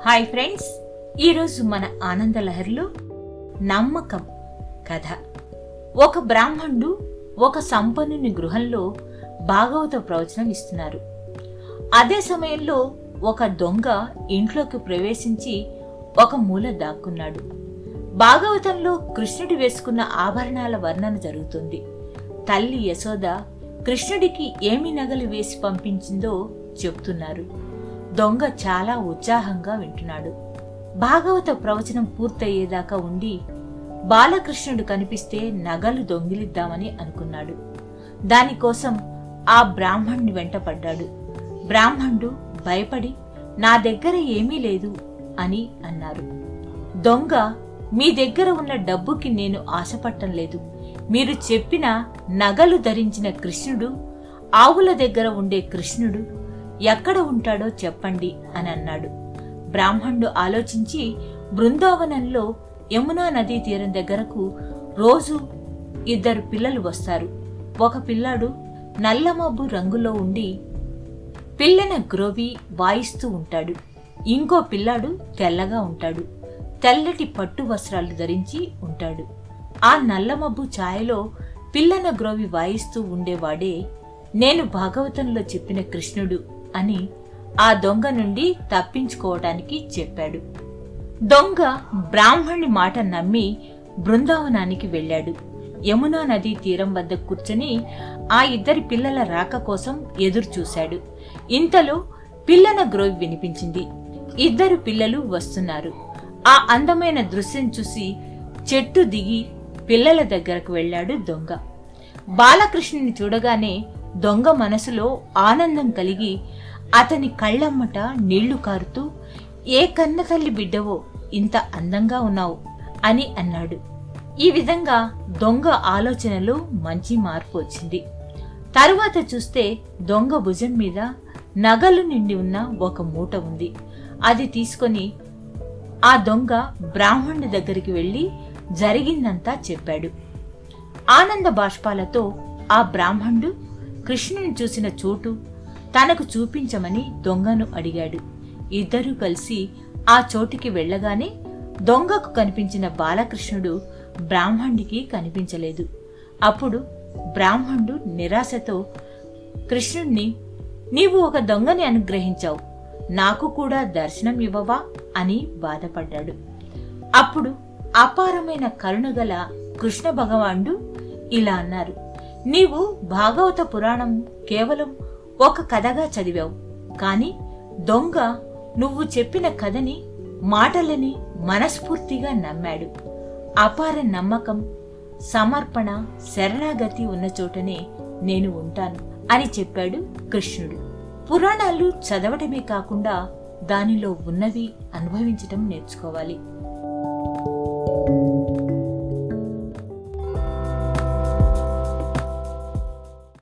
Hi friends ఈరోజు మన ఆనందలహరిలో నమ్మకం కథ. ఒక బ్రాహ్మణుడు ఒక సంపన్నుని గృహంలో భాగవత ప్రవచనం ఇస్తున్నారు. అదే సమయంలో ఒక దొంగ ఇంట్లోకి ప్రవేశించి ఒక మూల దాక్కున్నాడు. భాగవతంలో కృష్ణుడు వేసుకున్న ఆభరణాల వర్ణన జరుగుతుంది. తల్లి యశోద కృష్ణుడికి ఏమి నగలు వేసి పంపించిందో చెప్తున్నారు. దొంగ చాలా ఉత్సాహంగా వింటున్నాడు. భాగవత ప్రవచనం పూర్తయ్యేదాకా ఉండి బాలకృష్ణుడు కనిపిస్తే నగలు దొంగిలిద్దామని అనుకున్నాడు. దానికోసం ఆ బ్రాహ్మణ్ణి వెంటపడ్డాడు. బ్రాహ్మణుడు భయపడి నా దగ్గర ఏమీ లేదు అని అన్నారు. దొంగ మీ దగ్గర ఉన్న డబ్బుకి నేను ఆశపట్టం లేదు. మీరు చెప్పిన నగలు ధరించిన కృష్ణుడు ఆవుల దగ్గర ఉండే కృష్ణుడు ఎక్కడ ఉంటాడో చెప్పండి అని అన్నాడు. బ్రాహ్మణుడు ఆలోచించి బృందావనంలో యమునా నదీ తీరం దగ్గరకు రోజు ఇద్దరు పిల్లలు వస్తారు. ఒక పిల్లాడు నల్లమబ్బు రంగులో ఉండి పిల్లన గ్రోవి వాయిస్తూ ఉంటాడు. ఇంకో పిల్లాడు తెల్లగా ఉంటాడు. తెల్లటి పట్టు వస్త్రాలు ధరించి ఉంటాడు. ఆ నల్లమబ్బు ఛాయలో పిల్లన గ్రోవి వాయిస్తూ ఉండేవాడే నేను భాగవతంలో చెప్పిన కృష్ణుడు. అని ఆ దొంగ నుండి తప్పించుకోవటానికి చెప్పాడు. దొంగ బ్రాహ్మణి మాట నమ్మి బృందావనానికి వెళ్ళాడు. యమునా నదీ తీరం వద్ద కూర్చొని ఆ ఇద్దరి పిల్లల రాక కోసం ఎదురు చూశాడు ఇంతలో పిల్లన గ్రోవి వినిపించింది. ఇద్దరు పిల్లలు వస్తున్నారు. ఆ అందమైన దృశ్యం చూసి చెట్టు దిగి పిల్లల దగ్గరకు వెళ్ళాడు దొంగ. బాలకృష్ణుని చూడగానే దొంగ మనసులో ఆనందం కలిగి అతని కళ్ళమ్మట నీళ్ళు కారుతూ ఏ కన్న తల్లి బిడ్డవో ఇంత అందంగా ఉన్నావు అని అన్నాడు. ఈ విధంగా దొంగ ఆలోచనలో మంచి మార్పు వచ్చింది. తరువాత చూస్తే దొంగ భుజం మీద నగలు నిండి ఉన్న ఒక మూట ఉంది. అది తీసుకొని ఆ దొంగ బ్రాహ్మణుడి దగ్గరికి వెళ్ళి జరిగిందంతా చెప్పాడు. ఆనంద బాష్పాలతో ఆ బ్రాహ్మణుడు కృష్ణుని చూసిన చోటు తనకు చూపించమని దొంగను అడిగాడు. ఇద్దరూ కలిసి ఆ చోటికి వెళ్ళగానే దొంగకు కనిపించిన బాలకృష్ణుడు బ్రాహ్మణుడికి కనిపించలేదు. అప్పుడు బ్రాహ్మణుడు నిరాశతో కృష్ణుణ్ణి నీవు ఒక దొంగని అనుగ్రహించావు. నాకు కూడా దర్శనం ఇవ్వవా? అని బాధపడ్డాడు. అప్పుడు అపారమైన కరుణగల కృష్ణ భగవానుడు ఇలా అన్నారు నీవు భాగవత పురాణం కేవలం ఒక కథగా చదివావు. కాని దొంగ నువ్వు చెప్పిన కథని మాటలని మనస్ఫూర్తిగా నమ్మాడు. అపార నమ్మకం సమర్పణ శరణాగతి ఉన్న చోటనే నేను ఉంటాను అని చెప్పాడు కృష్ణుడు. పురాణాలు చదవటమే కాకుండా దానిలో ఉన్నవి అనుభవించటం నేర్చుకోవాలి.